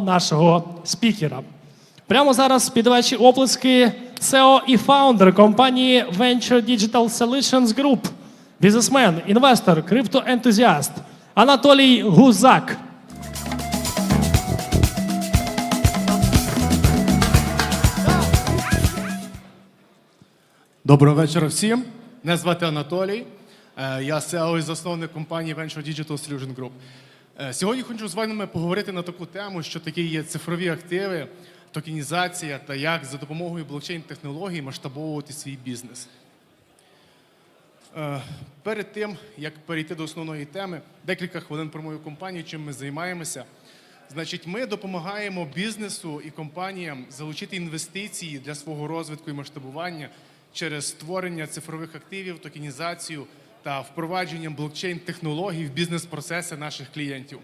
нашого спікера. Прямо зараз під ваші оплески SEO і фаундер компанії Venture Digital Solutions Group, бізнесмен, інвестор, криптоентузіаст Анатолій Гузак. Доброго вечора всім. Мене звати Анатолій. Е, Я SEO і засновник компанії Venture Digital Solution Group. Е, Сьогодні хочу з вами поговорити на таку тему, що такі є цифрові активи, токенізація та як за допомогою блокчейн-технологій масштабовувати свій бізнес. Е, Перед тим, як перейти до основної теми, декілька хвилин про мою компанію, чим ми займаємося. Значить, ми допомагаємо бізнесу і компаніям залучити інвестиції для свого розвитку і масштабування через створення цифрових активів, токенізацію та впровадженням блокчейн-технологій в бізнес-процеси наших клієнтів.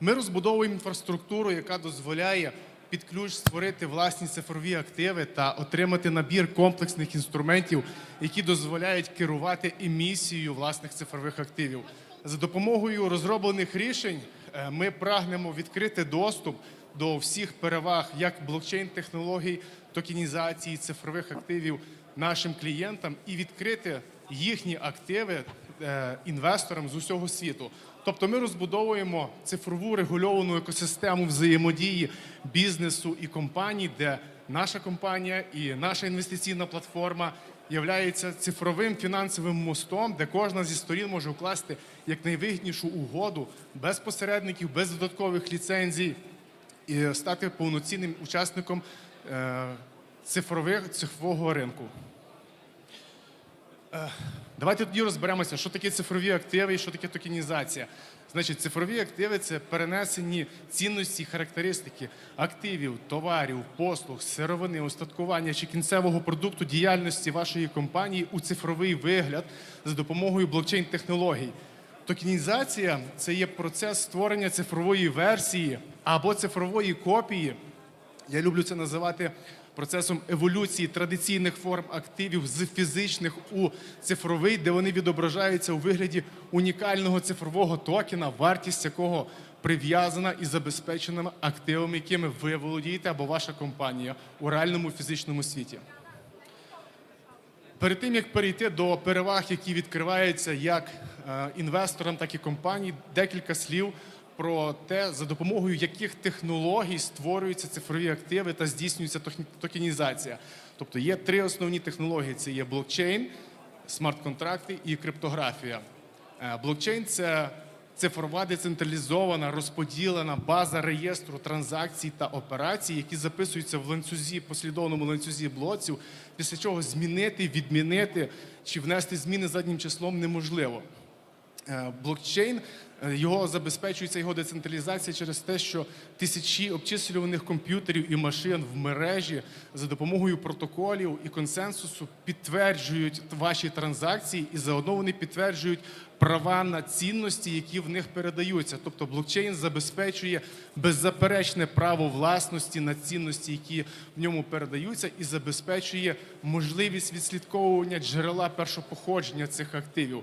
Ми розбудовуємо інфраструктуру, яка дозволяє під ключ створити власні цифрові активи та отримати набір комплексних інструментів, які дозволяють керувати емісією власних цифрових активів. За допомогою розроблених рішень е, ми прагнемо відкрити доступ до всіх переваг як блокчейн-технологій, токенізації цифрових активів нашим клієнтам і відкрити їхні активи е, інвесторам з усього світу. Тобто ми розбудовуємо цифрову регульовану екосистему взаємодії бізнесу і компаній, де наша компанія і наша інвестиційна платформа являється цифровим фінансовим мостом, де кожна зі сторін може укласти якнайвигіднішу угоду без посередників, без додаткових ліцензій і стати повноцінним учасником е, цифрових цифрового ринку. Е, Давайте тоді розберемося, що таке цифрові активи і що таке токенізація. Значить, цифрові активи це перенесені цінності, характеристики активів, товарів, послуг, сировини, устаткування чи кінцевого продукту діяльності вашої компанії у цифровий вигляд за допомогою блокчейн-технологій. Токенізація це є процес створення цифрової версії або цифрової копії я люблю це називати процесом еволюції традиційних форм активів з фізичних у цифровий, де вони відображаються у вигляді унікального цифрового токена, вартість якого прив'язана і забезпечена активами, якими ви володієте або ваша компанія у реальному фізичному світі. Перед тим як перейти до переваг, які відкриваються як е, інвесторам, так і компаній, декілька слів про те, за допомогою яких технологій створюються цифрові активи та здійснюється токенізація. Тобто є три основні технології: це є блокчейн, смарт-контракти і криптографія. Е, Блокчейн це цифрова децентралізована розподілена база реєстру транзакцій та операцій, які записуються в ланцюзі, послідовному ланцюзі блоців, після чого змінити, відмінити чи внести зміни заднім числом неможливо. Е, Блокчейн його забезпечується його децентралізація через те, що тисячі обчислюваних комп'ютерів і машин в мережі за допомогою протоколів і консенсусу підтверджують ваші транзакції, і заодно вони підтверджують права на цінності, які в них передаються. Тобто блокчейн забезпечує беззаперечне право власності на цінності, які в ньому передаються, і забезпечує можливість відслідковування джерела першопоходження цих активів.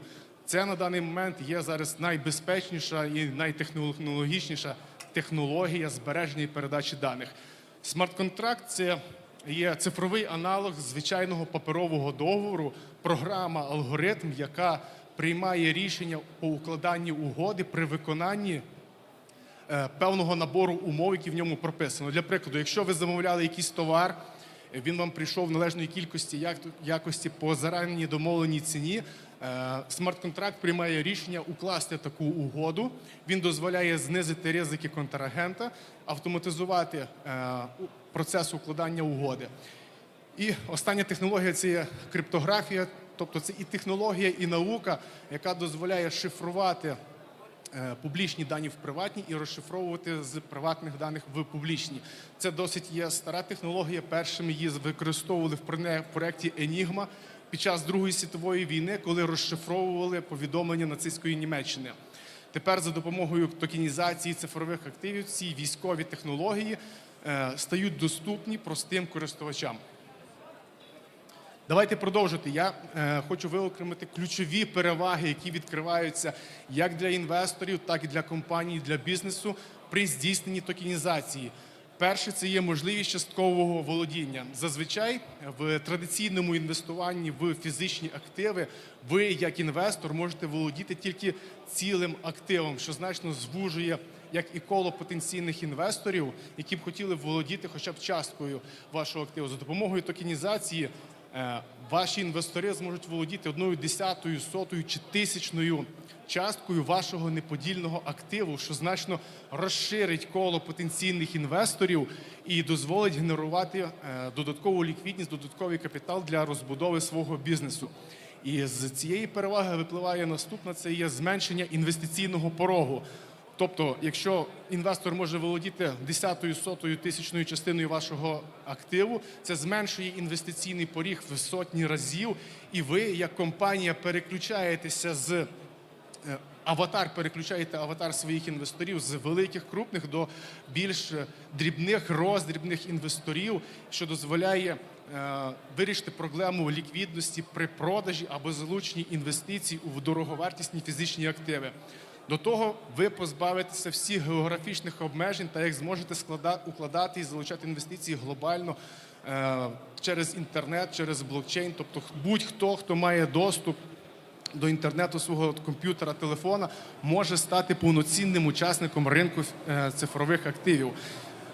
Це на даний момент є зараз найбезпечніша і найтехнологічніша технологія збереження і передачі даних. Смарт-контракт це є цифровий аналог звичайного паперового договору, програма, алгоритм, яка приймає рішення по укладанні угоди при виконанні е, певного набору умов, які в ньому прописано. Для прикладу, якщо ви замовляли якийсь товар, він вам прийшов в належної кількості якості по заранній домовленій ціні. Е, Смарт-контракт приймає рішення укласти таку угоду. Він дозволяє знизити ризики контрагента, автоматизувати е, процес укладання угоди. І остання технологія це є криптографія, тобто це і технологія, і наука, яка дозволяє шифрувати е, публічні дані в приватні і розшифровувати з приватних даних в публічні. Це досить є стара технологія. Першими її використовували в проєкті Enigma під час Другої світової війни, коли розшифровували повідомлення нацистської Німеччини. Тепер за допомогою токенізації цифрових активів ці військові технології е, стають доступні простим користувачам. Давайте продовжити. Я е, хочу виокремити ключові переваги, які відкриваються як для інвесторів, так і для компаній, для бізнесу при здійсненні токенізації. Перше це є можливість часткового володіння. Зазвичай в традиційному інвестуванні в фізичні активи ви, як інвестор, можете володіти тільки цілим активом, що значно звужує як і коло потенційних інвесторів, які б хотіли володіти хоча б часткою вашого активу. За допомогою токенізації ваші інвестори зможуть володіти одною десятою, сотою чи тисячною часткою вашого неподільного активу, що значно розширить коло потенційних інвесторів і дозволить генерувати е, додаткову ліквідність, додатковий капітал для розбудови свого бізнесу. І з цієї переваги випливає наступна: це є зменшення інвестиційного порогу. Тобто, якщо інвестор може володіти десятою, сотою, тисячною частиною вашого активу, це зменшує інвестиційний поріг в сотні разів, і ви, як компанія, переключаєтеся з е, аватар, переключаєте аватар своїх інвесторів з великих крупних до більш е, дрібних роздрібних інвесторів, що дозволяє е, вирішити проблему ліквідності при продажі або залученні інвестицій у дороговартісні фізичні активи. До того ви позбавитеся всіх географічних обмежень та як зможете складати, укладати і залучати інвестиції глобально е, через інтернет, через блокчейн. Тобто будь-хто, хто має доступ до інтернету свого комп'ютера, телефона, може стати повноцінним учасником ринку е, цифрових активів.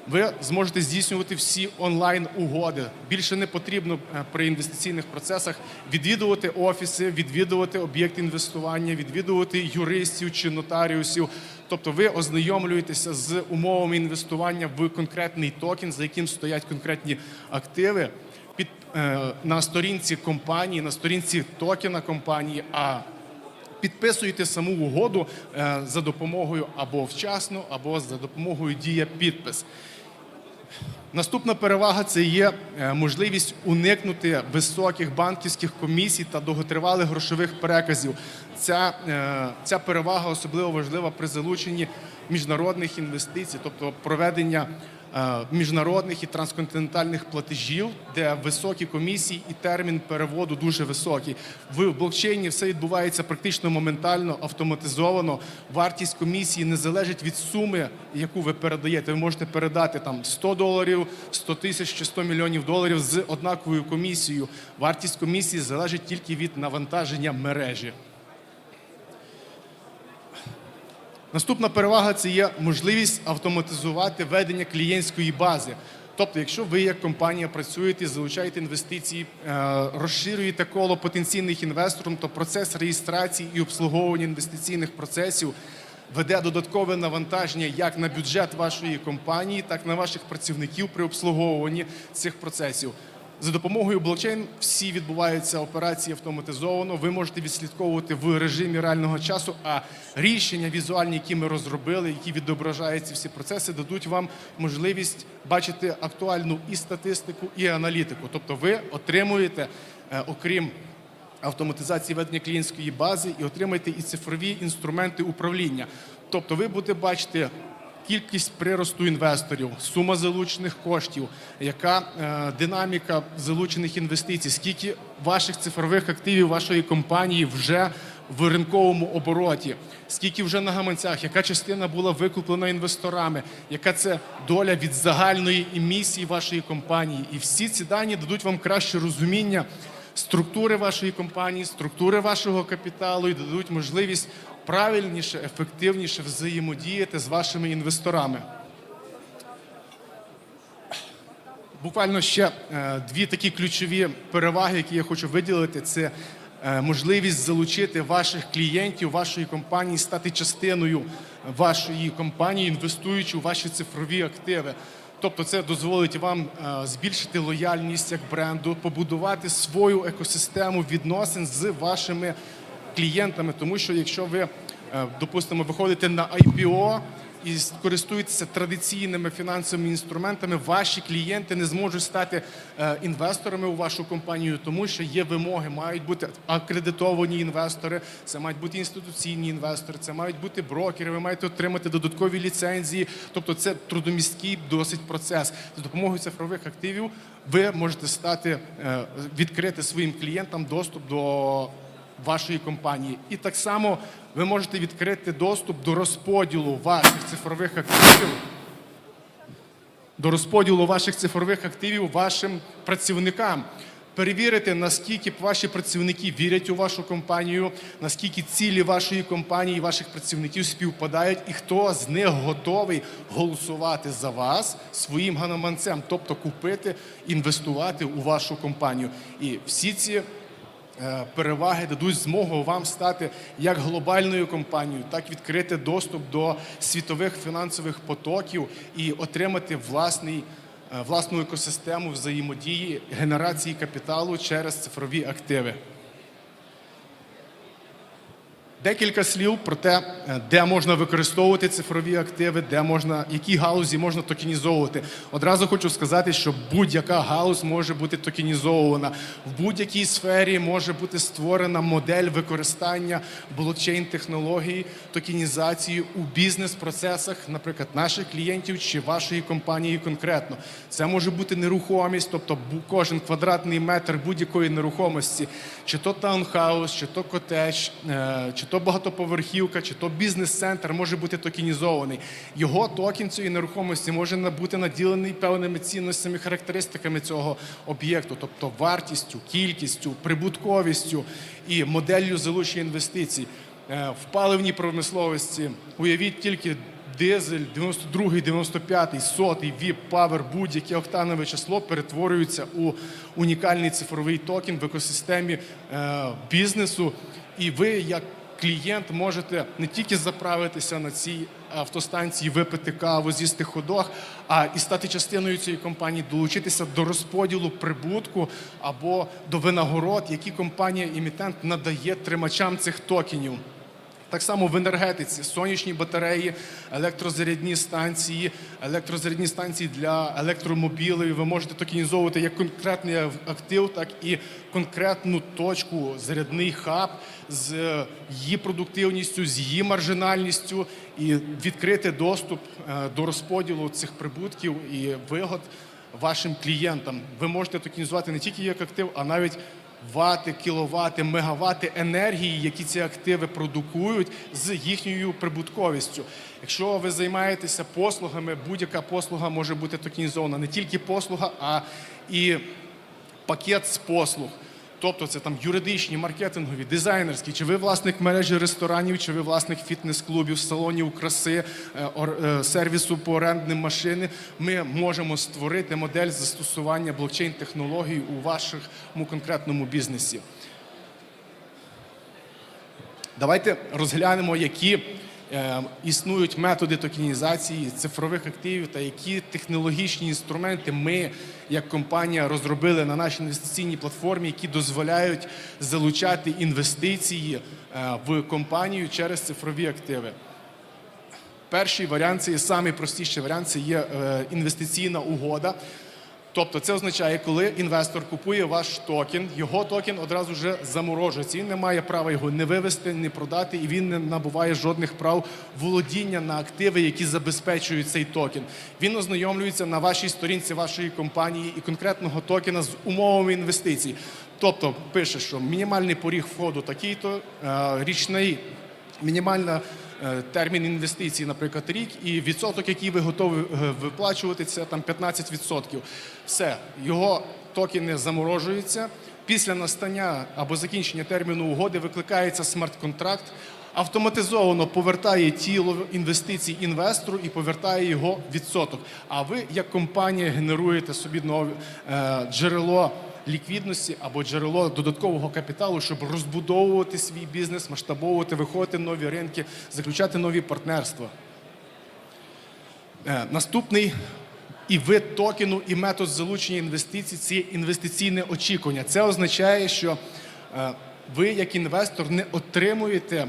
Ви зможете здійснювати всі онлайн угоди. Більше не потрібно е, при інвестиційних процесах відвідувати офіси, відвідувати об'єкти інвестування, відвідувати юристів чи нотаріусів. Тобто ви ознайомлюєтеся з умовами інвестування в конкретний токен, за яким стоять конкретні активи під е, на сторінці компанії, на сторінці токена компанії. А підписуєте саму угоду е, за допомогою або вчасно, або за допомогою дія підпис. Наступна перевага це є е, можливість уникнути високих банківських комісій та довготривалих грошових переказів. Ця, е, ця перевага особливо важлива при залученні міжнародних інвестицій, тобто проведення міжнародних і трансконтинентальних платежів, де високі комісії і термін переводу дуже високий. В блокчейні все відбувається практично моментально, автоматизовано. Вартість комісії не залежить від суми, яку ви передаєте. Ви можете передати там 100 доларів, 100 тисяч чи 100 мільйонів доларів з однаковою комісією. Вартість комісії залежить тільки від навантаження мережі. Наступна перевага це є можливість автоматизувати ведення клієнтської бази. Тобто, якщо ви як компанія працюєте, залучаєте інвестиції, е, розширюєте коло потенційних інвесторів, то процес реєстрації і обслуговування інвестиційних процесів веде додаткове навантаження як на бюджет вашої компанії, так і на ваших працівників при обслуговуванні цих процесів. За допомогою блокчейн всі відбуваються операції автоматизовано. Ви можете відслідковувати в режимі реального часу. А рішення візуальні, які ми розробили, які відображають ці всі процеси, дадуть вам можливість бачити актуальну і статистику, і аналітику. Тобто, ви отримуєте, е, окрім автоматизації ведення клієнтської бази, і отримаєте і цифрові інструменти управління. Тобто, ви будете бачити кількість приросту інвесторів, сума залучених коштів, яка е, динаміка залучених інвестицій, скільки ваших цифрових активів вашої компанії вже в ринковому обороті, скільки вже на гаманцях, яка частина була викуплена інвесторами, яка це доля від загальної емісії вашої компанії, і всі ці дані дадуть вам краще розуміння структури вашої компанії, структури вашого капіталу і дадуть можливість правильніше, ефективніше взаємодіяти з вашими інвесторами. Буквально ще е, дві такі ключові переваги, які я хочу виділити, це е, можливість залучити ваших клієнтів, вашої компанії, стати частиною вашої компанії, інвестуючи у ваші цифрові активи. Тобто, це дозволить вам е, збільшити лояльність як бренду, побудувати свою екосистему відносин з вашими тому що якщо ви, е, допустимо, виходите на IPO і користуєтеся традиційними фінансовими інструментами, ваші клієнти не зможуть стати е, інвесторами у вашу компанію, тому що є вимоги, мають бути акредитовані інвестори, це мають бути інституційні інвестори, це мають бути брокери. Ви маєте отримати додаткові ліцензії. Тобто, це трудомісткий досить процес. За допомогою цифрових активів ви можете стати е, відкрити своїм клієнтам доступ до вашої компанії. І так само ви можете відкрити доступ до розподілу ваших цифрових активів до розподілу ваших цифрових активів вашим працівникам. Перевірити, наскільки ваші працівники вірять у вашу компанію, наскільки цілі вашої компанії, ваших працівників співпадають, і хто з них готовий голосувати за вас своїм гаманцем, тобто купити, інвестувати у вашу компанію. І всі ці переваги дадуть змогу вам стати як глобальною компанією, так відкрити доступ до світових фінансових потоків і отримати власний, е, власну екосистему взаємодії генерації капіталу через цифрові активи. Декілька слів про те, е, де можна використовувати цифрові активи, де можна, які галузі можна токенізовувати. Одразу хочу сказати, що будь-яка галузь може бути токенізована. В будь-якій сфері може бути створена модель використання блокчейн-технології, токенізації у бізнес-процесах, наприклад, наших клієнтів чи вашої компанії конкретно. Це може бути нерухомість, тобто кожен квадратний метр будь-якої нерухомості, чи то таунхаус, чи то котедж, е, чи то багатоповерхівка, чи то бізнес-центр може бути токенізований. Його токен цієї нерухомості може бути наділений певними цінностями, характеристиками цього об'єкту, тобто вартістю, кількістю, прибутковістю і моделлю залучення інвестицій. Е, В паливній промисловості уявіть тільки дизель 92, 95, 100, VIP, Power, будь-яке октанове число перетворюються у унікальний цифровий токен в екосистемі е, бізнесу. І ви, як клієнт, можете не тільки заправитися на цій автостанції, випити каву, з'їсти ходох, а і стати частиною цієї компанії, долучитися до розподілу прибутку або до винагород, які компанія-імітент надає тримачам цих токенів. Так само в енергетиці сонячні батареї, електрозарядні станції, електрозарядні станції для електромобілів. Ви можете токенізовувати як конкретний актив, так і конкретну точку, зарядний хаб з е, її продуктивністю, з її маржинальністю і відкрити доступ е, до розподілу цих прибутків і вигод вашим клієнтам. Ви можете токенізувати не тільки як актив, а навіть вати, кіловати, мегавати енергії, які ці активи продукують з їхньою прибутковістю. Якщо ви займаєтеся послугами, будь-яка послуга може бути токенізована. Не тільки послуга, а і пакет з послуг. Тобто це там юридичні, маркетингові, дизайнерські, чи ви власник мережі ресторанів, чи ви власник фітнес-клубів, салонів краси, е, е, сервісу по орендним машини, ми можемо створити модель застосування блокчейн-технологій у вашому конкретному бізнесі. Давайте розглянемо, які існують методи токенізації цифрових активів та які технологічні інструменти ми, як компанія, розробили на нашій інвестиційній платформі, які дозволяють залучати інвестиції е, в компанію через цифрові активи. Перший варіант це є найпростіший варіант, це є е, інвестиційна угода. Тобто це означає, коли інвестор купує ваш токен, його токен одразу вже заморожується. Він не має права його не вивести, не продати, і він не набуває жодних прав володіння на активи, які забезпечують цей токен. Він ознайомлюється на вашій сторінці вашої компанії і конкретного токена з умовами інвестицій. Тобто пише, що мінімальний поріг входу такий-то, е, річний мінімальна термін інвестицій, наприклад, рік, і відсоток, який ви готові е, виплачувати, це там 15%. Все, його токени заморожуються. Після настання або закінчення терміну угоди викликається смарт-контракт, автоматизовано повертає тіло інвестицій інвестору і повертає його відсоток. А ви, як компанія, генеруєте собі нове е, джерело ліквідності або джерело додаткового капіталу, щоб розбудовувати свій бізнес, масштабовувати, виходити нові ринки, заключати нові партнерства. Е, Наступний і вид токену, і метод залучення інвестицій це інвестиційне очікування. Це означає, що е, ви, як інвестор, не отримуєте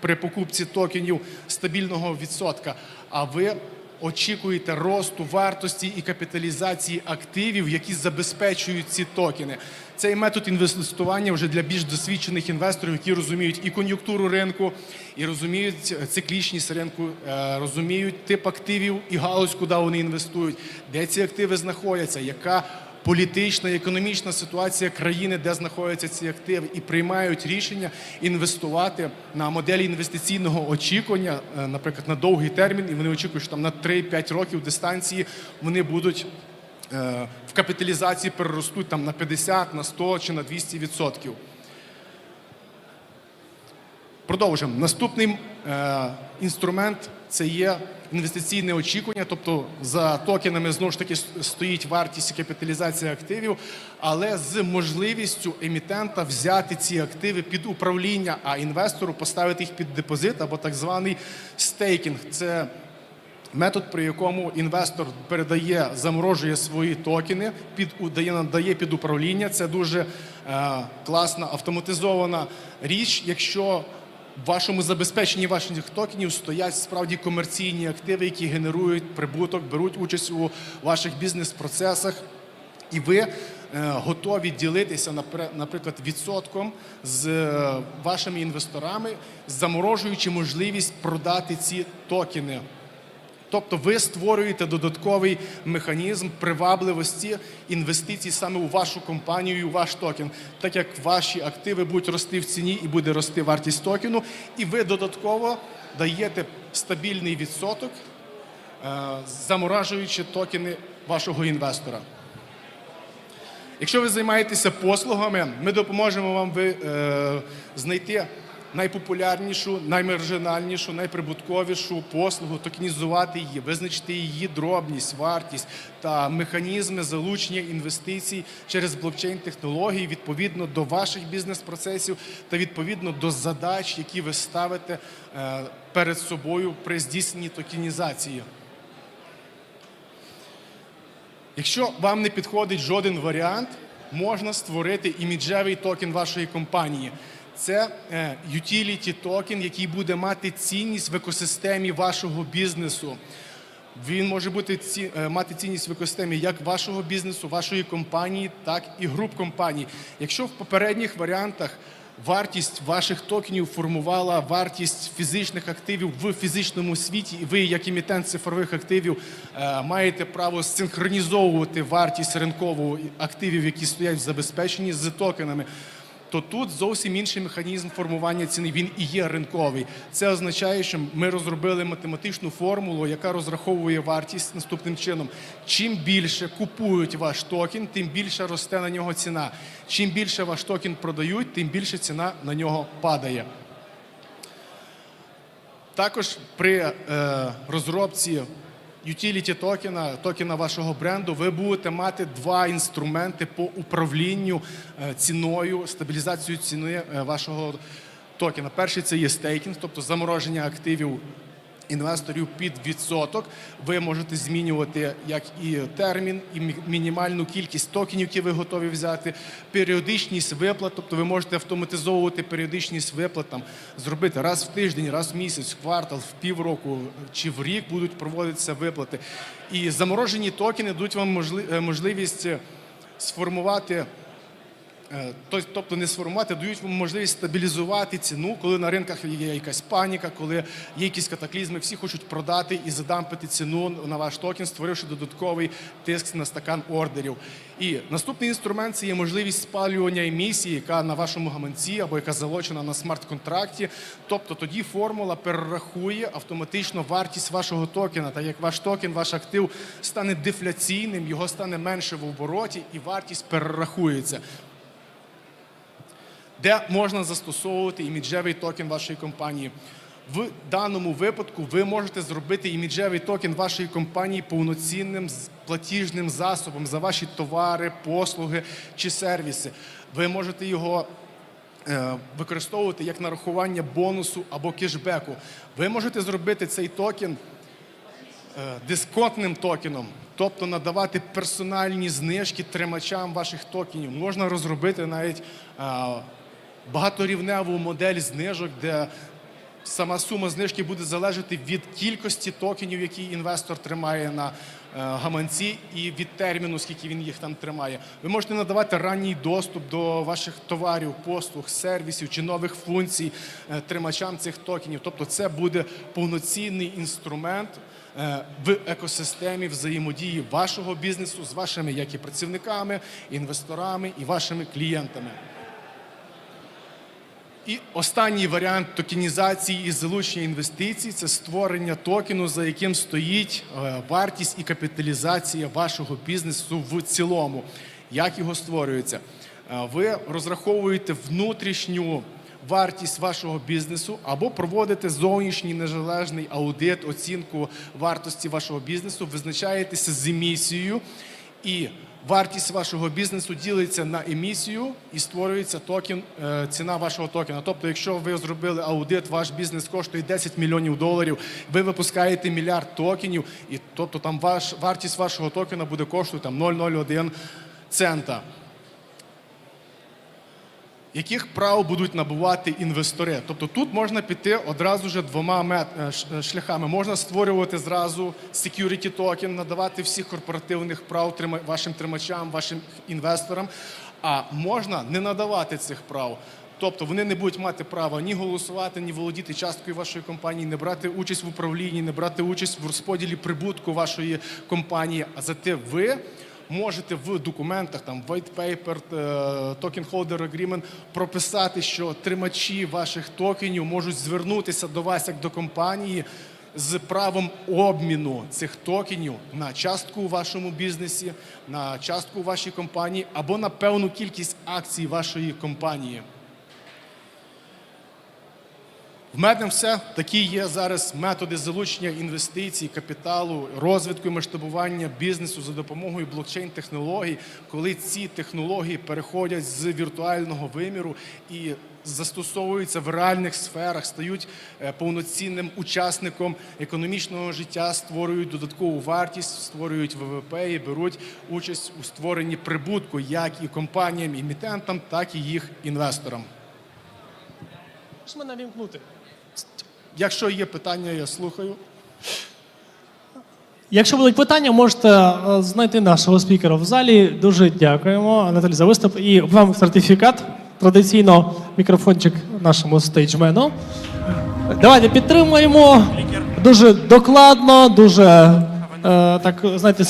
при покупці токенів стабільного відсотка, а ви очікуєте росту вартості і капіталізації активів, які забезпечують ці токени. Цей метод інвестування вже для більш досвідчених інвесторів, які розуміють і кон'юнктуру ринку, і розуміють циклічність ринку, е, розуміють тип активів і галузь, куди вони інвестують, де ці активи знаходяться, яка політична, економічна ситуація країни, де знаходяться ці активи, і приймають рішення інвестувати на моделі інвестиційного очікування, е, наприклад, на довгий термін, і вони очікують, що там на 3-5 років дистанції вони будуть е, в капіталізації переростуть там на 50, на 100 чи на 200 відсотків. Продовжимо. Наступний е, інструмент це є інвестиційне очікування, тобто за токенами знову ж таки стоїть вартість і капіталізація активів, але з можливістю емітента взяти ці активи під управління, а інвестору поставити їх під депозит або так званий стейкінг. Це Метод, при якому інвестор передає, заморожує свої токени, під дає, надає під управління. Це дуже е, класна автоматизована річ. Якщо в вашому забезпеченні ваших токенів стоять справді комерційні активи, які генерують прибуток, беруть участь у ваших бізнес-процесах, і ви е, готові ділитися, наприклад, відсотком з е, вашими інвесторами, заморожуючи можливість продати ці токени. Тобто ви створюєте додатковий механізм привабливості інвестицій саме у вашу компанію, і у ваш токен, так як ваші активи будуть рости в ціні і буде рости вартість токену, і ви додатково даєте стабільний відсоток, е, заморажуючи токени вашого інвестора. Якщо ви займаєтеся послугами, ми допоможемо вам ви, е, знайти найпопулярнішу, наймаржинальнішу, найприбутковішу послугу, токенізувати її, визначити її дробність, вартість та механізми залучення інвестицій через блокчейн-технології відповідно до ваших бізнес-процесів та відповідно до задач, які ви ставите е, перед собою при здійсненні токенізації. Якщо вам не підходить жоден варіант, можна створити іміджевий токен вашої компанії. Це е, utility токен, який буде мати цінність в екосистемі вашого бізнесу. Він може бути ці, е, мати цінність в екосистемі як вашого бізнесу, вашої компанії, так і груп компаній. Якщо в попередніх варіантах вартість ваших токенів формувала вартість фізичних активів в фізичному світі, і ви, як емітент цифрових активів, е, маєте право синхронізовувати вартість ринкову активів, які стоять в забезпеченні з токенами. То тут зовсім інший механізм формування ціни. Він і є ринковий. Це означає, що ми розробили математичну формулу, яка розраховує вартість наступним чином. Чим більше купують ваш токен, тим більше росте на нього ціна. Чим більше ваш токен продають, тим більше ціна на нього падає. Також при е, розробці utility токена, токена вашого бренду, ви будете мати два інструменти по управлінню е, ціною, стабілізацією ціни е, вашого токена. Перший це є стейкінг, тобто замороження активів інвесторів під відсоток. Ви можете змінювати як і термін, і мінімальну кількість токенів, які ви готові взяти, періодичність виплат, тобто ви можете автоматизовувати періодичність виплат, там, зробити раз в тиждень, раз в місяць, в квартал, в півроку чи в рік будуть проводитися виплати. І заморожені токени дадуть вам е, можливість е, сформувати. Е, то- Тобто не сформувати, дають вам можливість стабілізувати ціну, коли на ринках є якась паніка, коли є якісь катаклізми, всі хочуть продати і задампити ціну на ваш токен, створивши додатковий тиск на стакан ордерів. І наступний інструмент це є можливість спалювання емісії, яка на вашому гаманці або яка залочена на смарт-контракті. Тобто тоді формула перерахує автоматично вартість вашого токена, так як ваш токен, ваш актив стане дефляційним, його стане менше в обороті, і вартість перерахується де можна застосовувати іміджевий токен вашої компанії. В даному випадку ви можете зробити іміджевий токен вашої компанії повноцінним платіжним засобом за ваші товари, послуги чи сервіси. Ви можете його е, використовувати як нарахування бонусу або кешбеку. Ви можете зробити цей токен е, дисконтним токеном, тобто надавати персональні знижки тримачам ваших токенів. Можна розробити навіть е, багаторівневу модель знижок, де сама сума знижки буде залежати від кількості токенів, які інвестор тримає на е, гаманці, і від терміну, скільки він їх там тримає. Ви можете надавати ранній доступ до ваших товарів, послуг, сервісів чи нових функцій е, тримачам цих токенів. Тобто, це буде повноцінний інструмент е, в екосистемі взаємодії вашого бізнесу з вашими як і працівниками, інвесторами і вашими клієнтами. І останній варіант токенізації і залучення інвестицій це створення токену, за яким стоїть е, вартість і капіталізація вашого бізнесу в цілому. Як його створюється? Е, Ви розраховуєте внутрішню вартість вашого бізнесу або проводите зовнішній незалежний аудит, оцінку вартості вашого бізнесу, визначаєтеся з емісією і вартість вашого бізнесу ділиться на емісію і створюється токен, е, ціна вашого токена. Тобто, якщо ви зробили аудит, ваш бізнес коштує 10 мільйонів доларів, ви випускаєте мільярд токенів, і тобто там ваш вартість вашого токена буде коштувати там 0,01 цента. Яких прав будуть набувати інвестори? Тобто тут можна піти одразу ж двома е, е, шляхами. Можна створювати зразу security токен, надавати всіх корпоративних прав вашим тримачам, вашим інвесторам. А можна не надавати цих прав. Тобто вони не будуть мати права ні голосувати, ні володіти часткою вашої компанії, не брати участь в управлінні, не брати участь в розподілі прибутку вашої компанії. А зате ви можете в документах, там white paper, е, token holder agreement, прописати, що тримачі ваших токенів можуть звернутися до вас як до компанії з правом обміну цих токенів на частку у вашому бізнесі, на частку у вашій компанії або на певну кількість акцій вашої компанії. В все такі є зараз методи залучення інвестицій, капіталу, розвитку і масштабування бізнесу за допомогою блокчейн-технологій, коли ці технології переходять з віртуального виміру і застосовуються в реальних сферах, стають е, повноцінним учасником економічного життя, створюють додаткову вартість, створюють ВВП і беруть участь у створенні прибутку як і компаніям, імітентам, так і їх інвесторам. Можеш мене вімкнути? Якщо є питання, я слухаю. Якщо будуть питання, можете е, знайти нашого спікера в залі. Дуже дякуємо, Анатолій, за виступ. І вам сертифікат. Традиційно мікрофончик нашому стейджмену. Давайте підтримуємо. Дуже докладно, дуже е, так, знаєте.